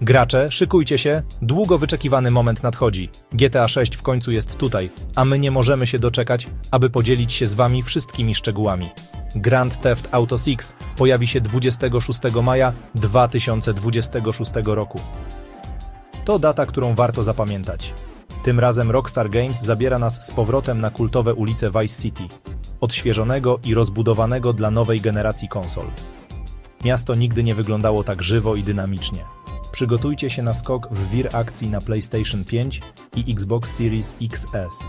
Gracze, szykujcie się, długo wyczekiwany moment nadchodzi. GTA 6 w końcu jest tutaj, a my nie możemy się doczekać, aby podzielić się z wami wszystkimi szczegółami. Grand Theft Auto 6 pojawi się 26 maja 2026 roku. To data, którą warto zapamiętać. Tym razem Rockstar Games zabiera nas z powrotem na kultowe ulice Vice City, odświeżonego i rozbudowanego dla nowej generacji konsol. Miasto nigdy nie wyglądało tak żywo i dynamicznie. Przygotujcie się na skok w wir akcji na PlayStation 5 i Xbox Series XS.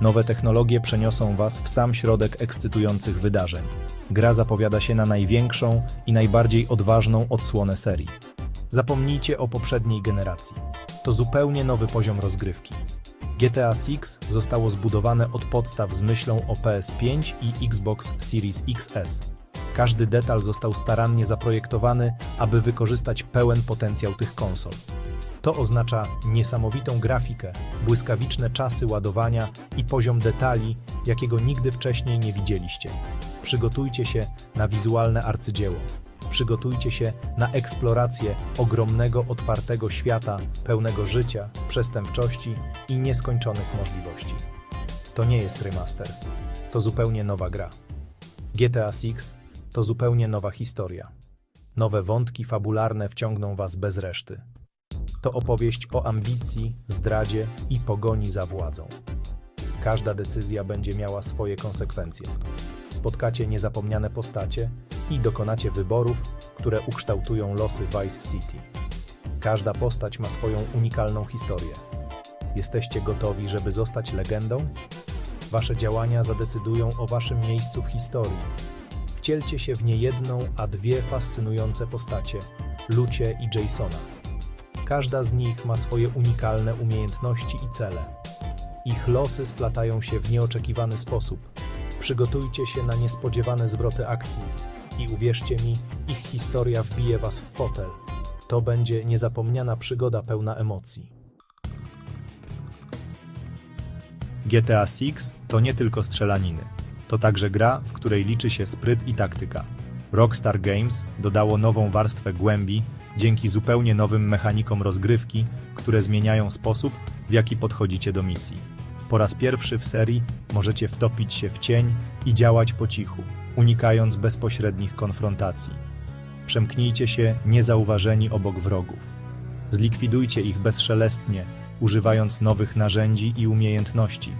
Nowe technologie przeniosą Was w sam środek ekscytujących wydarzeń. Gra zapowiada się na największą i najbardziej odważną odsłonę serii. Zapomnijcie o poprzedniej generacji. To zupełnie nowy poziom rozgrywki. GTA 6 zostało zbudowane od podstaw z myślą o PS5 i Xbox Series XS. Każdy detal został starannie zaprojektowany, aby wykorzystać pełen potencjał tych konsol. To oznacza niesamowitą grafikę, błyskawiczne czasy ładowania i poziom detali, jakiego nigdy wcześniej nie widzieliście. Przygotujcie się na wizualne arcydzieło. Przygotujcie się na eksplorację ogromnego, otwartego świata, pełnego życia, przestępczości i nieskończonych możliwości. To nie jest remaster. To zupełnie nowa gra. GTA 6 to zupełnie nowa historia. Nowe wątki fabularne wciągną was bez reszty. To opowieść o ambicji, zdradzie i pogoni za władzą. Każda decyzja będzie miała swoje konsekwencje. Spotkacie niezapomniane postacie i dokonacie wyborów, które ukształtują losy Vice City. Każda postać ma swoją unikalną historię. Jesteście gotowi, żeby zostać legendą? Wasze działania zadecydują o waszym miejscu w historii. Wcielcie się w nie jedną, a dwie fascynujące postacie Lucie i Jasona. Każda z nich ma swoje unikalne umiejętności i cele. Ich losy splatają się w nieoczekiwany sposób. Przygotujcie się na niespodziewane zwroty akcji i uwierzcie mi, ich historia wbije was w fotel. To będzie niezapomniana przygoda pełna emocji. GTA 6 to nie tylko strzelaniny. To także gra, w której liczy się spryt i taktyka. Rockstar Games dodało nową warstwę głębi dzięki zupełnie nowym mechanikom rozgrywki, które zmieniają sposób, w jaki podchodzicie do misji. Po raz pierwszy w serii możecie wtopić się w cień i działać po cichu, unikając bezpośrednich konfrontacji. Przemknijcie się niezauważeni obok wrogów. Zlikwidujcie ich bezszelestnie, używając nowych narzędzi i umiejętności.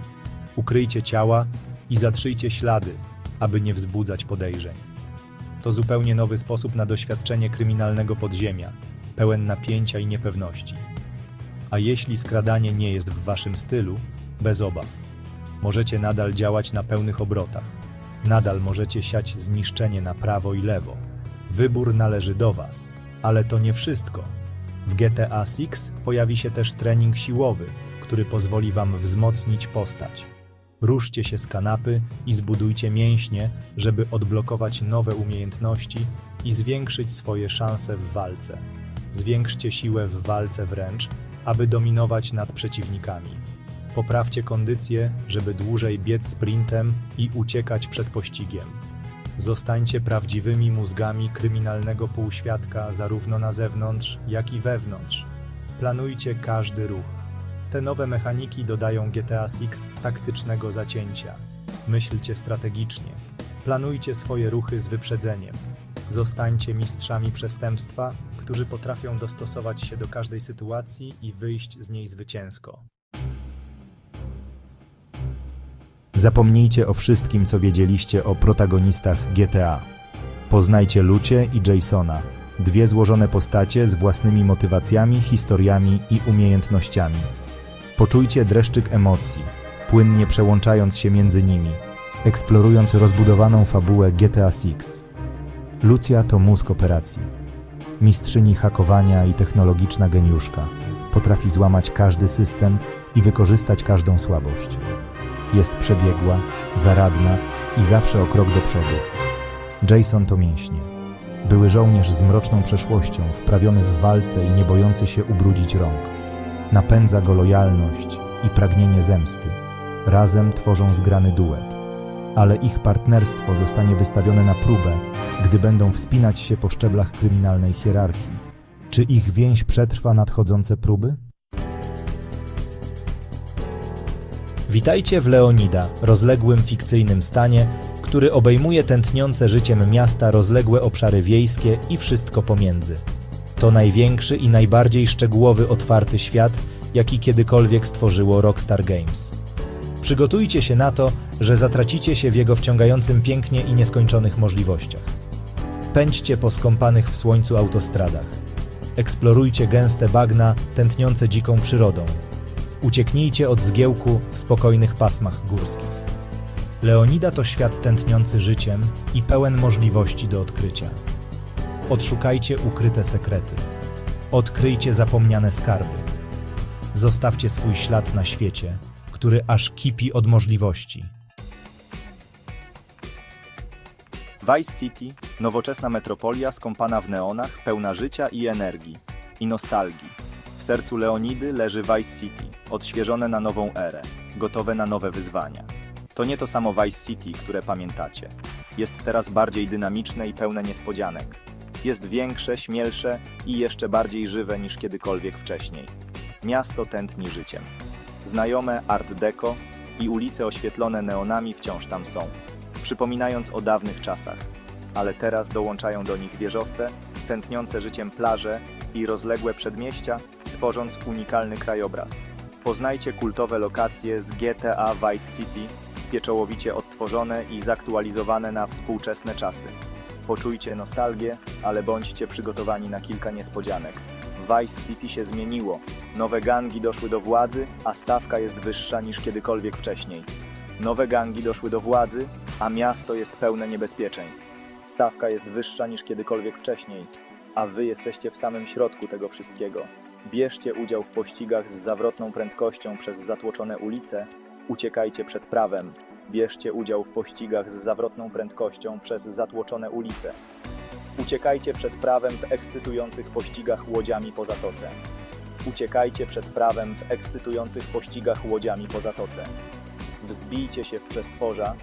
Ukryjcie ciała i zatrzyjcie ślady, aby nie wzbudzać podejrzeń. To zupełnie nowy sposób na doświadczenie kryminalnego podziemia, pełen napięcia i niepewności. A jeśli skradanie nie jest w waszym stylu, bez obaw. Możecie nadal działać na pełnych obrotach. Nadal możecie siać zniszczenie na prawo i lewo. Wybór należy do was, ale to nie wszystko. W GTA 6 pojawi się też trening siłowy, który pozwoli wam wzmocnić postać. Ruszcie się z kanapy i zbudujcie mięśnie, żeby odblokować nowe umiejętności i zwiększyć swoje szanse w walce. Zwiększcie siłę w walce wręcz, aby dominować nad przeciwnikami. Poprawcie kondycję, żeby dłużej biec sprintem i uciekać przed pościgiem. Zostańcie prawdziwymi mózgami kryminalnego półświadka zarówno na zewnątrz, jak i wewnątrz. Planujcie każdy ruch. Te nowe mechaniki dodają GTA 6 taktycznego zacięcia. Myślcie strategicznie. Planujcie swoje ruchy z wyprzedzeniem. Zostańcie mistrzami przestępstwa, którzy potrafią dostosować się do każdej sytuacji i wyjść z niej zwycięsko. Zapomnijcie o wszystkim, co wiedzieliście o protagonistach GTA. Poznajcie Lucie i Jasona, dwie złożone postacie z własnymi motywacjami, historiami i umiejętnościami. Poczujcie dreszczyk emocji, płynnie przełączając się między nimi, eksplorując rozbudowaną fabułę GTA 6. Lucja to mózg operacji. Mistrzyni hakowania i technologiczna geniuszka. Potrafi złamać każdy system i wykorzystać każdą słabość. Jest przebiegła, zaradna i zawsze o krok do przodu. Jason to mięśnie. Były żołnierz z mroczną przeszłością, wprawiony w walce i nie bojący się ubrudzić rąk. Napędza go lojalność i pragnienie zemsty. Razem tworzą zgrany duet. Ale ich partnerstwo zostanie wystawione na próbę, gdy będą wspinać się po szczeblach kryminalnej hierarchii. Czy ich więź przetrwa nadchodzące próby? Witajcie w Leonida, rozległym fikcyjnym stanie, który obejmuje tętniące życiem miasta rozległe obszary wiejskie i wszystko pomiędzy. To największy i najbardziej szczegółowy otwarty świat, jaki kiedykolwiek stworzyło Rockstar Games. Przygotujcie się na to, że zatracicie się w jego wciągającym pięknie i nieskończonych możliwościach. Pędźcie po skąpanych w słońcu autostradach. Eksplorujcie gęste bagna, tętniące dziką przyrodą. Ucieknijcie od zgiełku w spokojnych pasmach górskich. Leonida to świat tętniący życiem i pełen możliwości do odkrycia. Odszukajcie ukryte sekrety. Odkryjcie zapomniane skarby. Zostawcie swój ślad na świecie, który aż kipi od możliwości. Vice City, nowoczesna metropolia skąpana w neonach, pełna życia i energii, i nostalgii. W sercu Leonidy leży Vice City, odświeżone na nową erę, gotowe na nowe wyzwania. To nie to samo Vice City, które pamiętacie. Jest teraz bardziej dynamiczne i pełne niespodzianek. Jest większe, śmielsze i jeszcze bardziej żywe niż kiedykolwiek wcześniej. Miasto tętni życiem. Znajome Art Deco i ulice oświetlone neonami wciąż tam są przypominając o dawnych czasach, ale teraz dołączają do nich wieżowce, tętniące życiem plaże i rozległe przedmieścia, tworząc unikalny krajobraz. Poznajcie kultowe lokacje z GTA Vice City, pieczołowicie odtworzone i zaktualizowane na współczesne czasy. Poczujcie nostalgię, ale bądźcie przygotowani na kilka niespodzianek. Vice City się zmieniło, nowe gangi doszły do władzy, a stawka jest wyższa niż kiedykolwiek wcześniej. Nowe gangi doszły do władzy, a miasto jest pełne niebezpieczeństw. Stawka jest wyższa niż kiedykolwiek wcześniej, a wy jesteście w samym środku tego wszystkiego. Bierzcie udział w pościgach z zawrotną prędkością przez zatłoczone ulice, uciekajcie przed prawem. Bierzcie udział w pościgach z zawrotną prędkością przez zatłoczone ulice. Uciekajcie przed prawem w ekscytujących pościgach łodziami po zatoce. Uciekajcie przed prawem w ekscytujących pościgach łodziami po zatoce. Wzbijcie się w przestworza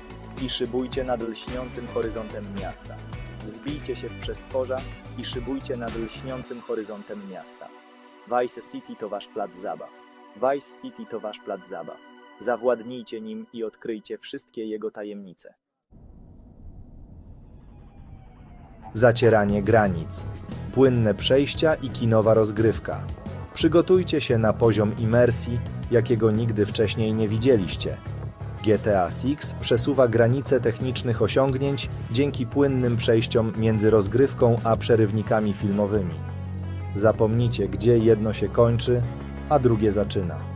i szybujcie nad lśniącym horyzontem miasta. Wzbijcie się w przestworza i szybujcie nad lśniącym horyzontem miasta. Vice City to wasz plac zabaw. Vice City to wasz plac zabaw. Zawładnijcie nim i odkryjcie wszystkie jego tajemnice. Zacieranie granic, płynne przejścia i kinowa rozgrywka. Przygotujcie się na poziom imersji, jakiego nigdy wcześniej nie widzieliście. GTA VI przesuwa granice technicznych osiągnięć dzięki płynnym przejściom między rozgrywką a przerywnikami filmowymi. Zapomnijcie, gdzie jedno się kończy, a drugie zaczyna.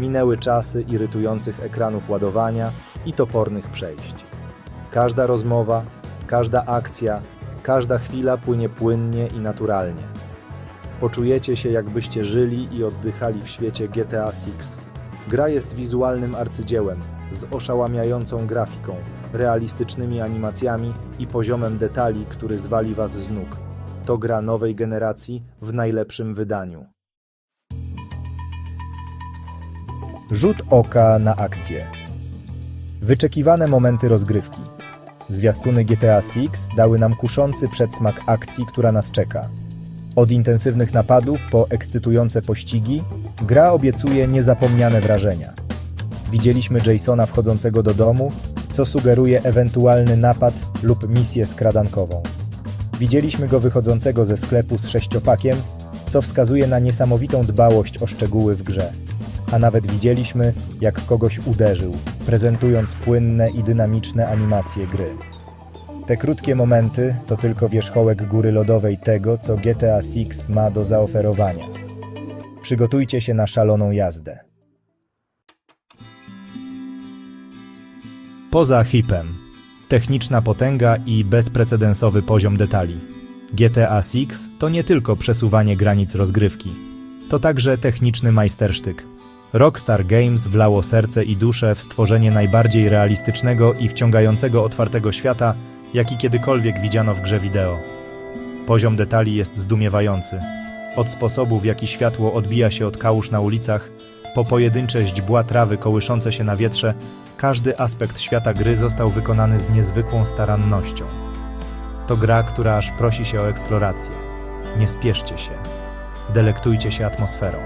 Minęły czasy irytujących ekranów ładowania i topornych przejść. Każda rozmowa, każda akcja, każda chwila płynie płynnie i naturalnie. Poczujecie się, jakbyście żyli i oddychali w świecie GTA VI. Gra jest wizualnym arcydziełem, z oszałamiającą grafiką, realistycznymi animacjami i poziomem detali, który zwali was z nóg. To gra nowej generacji w najlepszym wydaniu. Rzut oka na akcję. Wyczekiwane momenty rozgrywki. Zwiastuny GTA VI dały nam kuszący przedsmak akcji, która nas czeka. Od intensywnych napadów po ekscytujące pościgi, gra obiecuje niezapomniane wrażenia. Widzieliśmy Jasona wchodzącego do domu, co sugeruje ewentualny napad lub misję skradankową. Widzieliśmy go wychodzącego ze sklepu z sześciopakiem, co wskazuje na niesamowitą dbałość o szczegóły w grze. A nawet widzieliśmy, jak kogoś uderzył, prezentując płynne i dynamiczne animacje gry. Te krótkie momenty to tylko wierzchołek góry lodowej tego, co GTA VI ma do zaoferowania. Przygotujcie się na szaloną jazdę. Poza hipem. Techniczna potęga i bezprecedensowy poziom detali. GTA VI to nie tylko przesuwanie granic rozgrywki. To także techniczny majstersztyk. Rockstar Games wlało serce i duszę w stworzenie najbardziej realistycznego i wciągającego otwartego świata, jaki kiedykolwiek widziano w grze wideo. Poziom detali jest zdumiewający. Od sposobu, w jaki światło odbija się od kałuż na ulicach, po pojedyncze źdźbła trawy kołyszące się na wietrze, każdy aspekt świata gry został wykonany z niezwykłą starannością. To gra, która aż prosi się o eksplorację. Nie spieszcie się. Delektujcie się atmosferą.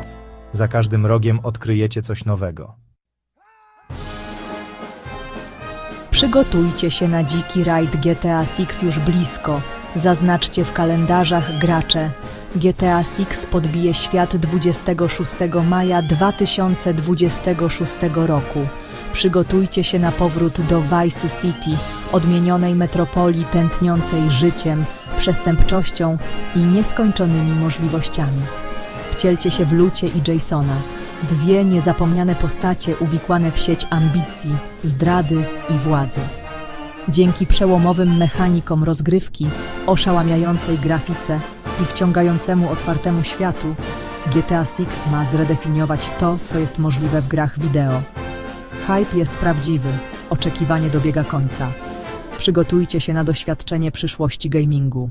Za każdym rogiem odkryjecie coś nowego. Przygotujcie się na dziki rajd GTA 6 już blisko. Zaznaczcie w kalendarzach gracze. GTA 6 podbije świat 26 maja 2026 roku. Przygotujcie się na powrót do Vice City, odmienionej metropolii tętniącej życiem, przestępczością i nieskończonymi możliwościami. Wcielcie się w Lucie i Jasona, dwie niezapomniane postacie uwikłane w sieć ambicji, zdrady i władzy. Dzięki przełomowym mechanikom rozgrywki, oszałamiającej grafice i wciągającemu otwartemu światu, GTA 6 ma zredefiniować to, co jest możliwe w grach wideo. Hype jest prawdziwy, oczekiwanie dobiega końca. Przygotujcie się na doświadczenie przyszłości gamingu.